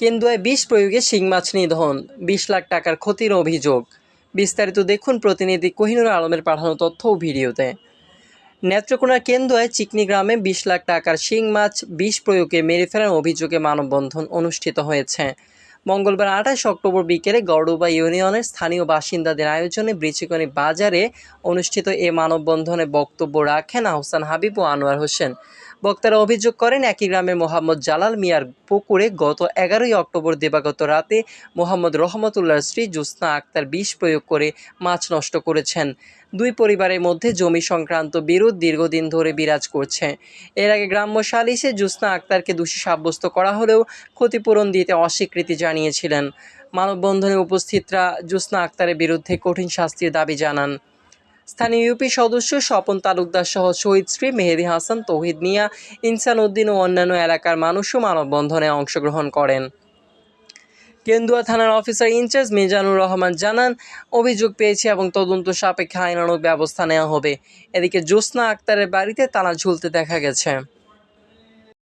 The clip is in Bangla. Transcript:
কেন্দুয়ায় বিষ প্রয়োগে শিং মাছ নিধন, বিশ লাখ টাকার ক্ষতির অভিযোগ। বিস্তারিত দেখুন প্রতিনিধি কোহিনুর আলমের পাঠানো তথ্য ও ভিডিওতে। নেত্রকোনার কেন্দুয়ায় চিকনি গ্রামে বিশ লাখ টাকার শিং মাছ বিষ প্রয়োগে মেরে ফেলার অভিযোগে মানববন্ধন অনুষ্ঠিত হয়েছে। মঙ্গলবার আঠাশ অক্টোবর বিকেলে গড়ডুবা ইউনিয়নের স্থানীয় বাসিন্দাদের আয়োজনে ব্রিচিকনি বাজারে অনুষ্ঠিত এ মানববন্ধনে বক্তব্য রাখেন আহসান হাবিব ও আনোয়ার হোসেন। বক্তারা অভিযোগ করেন, একই গ্রামের মোহাম্মদ জালাল মিয়ার পুকুরে গত এগারোই অক্টোবর দিবাগত রাতে মোহাম্মদ রহমতুল্লাহর স্ত্রী জুসনা আক্তার বিষ প্রয়োগ করে মাছ নষ্ট করেছেন। দুই পরিবারের মধ্যে জমি সংক্রান্ত বিরোধ দীর্ঘদিন ধরে বিরাজ করছে। এর আগে গ্রাম্য সালিসে জুসনা আক্তারকে দোষী সাব্যস্ত করা হলেও ক্ষতিপূরণ দিতে অস্বীকৃতি জানিয়েছিলেন। মানববন্ধনে উপস্থিতরা জুসনা আক্তারের বিরুদ্ধে কঠিন শাস্তির দাবি জানান। স্থানীয় ইউপি সদস্য স্বপন তালুকদার সহ শহীদ শ্রী মেহেদি হাসান, তৌহিদ মিয়া, ইনসান উদ্দিন ও অন্যান্য এলাকার মানুষও মানববন্ধনে অংশগ্রহণ করেন। কেন্দুয়া থানার অফিসার ইনচার্জ মিজানুর রহমান জানান, অভিযোগ পেয়েছে এবং তদন্ত সাপেক্ষে আইনানুগ ব্যবস্থা নেওয়া হবে। এদিকে জ্যোৎস্না আক্তারের বাড়িতে তালা ঝুলতে দেখা গেছে।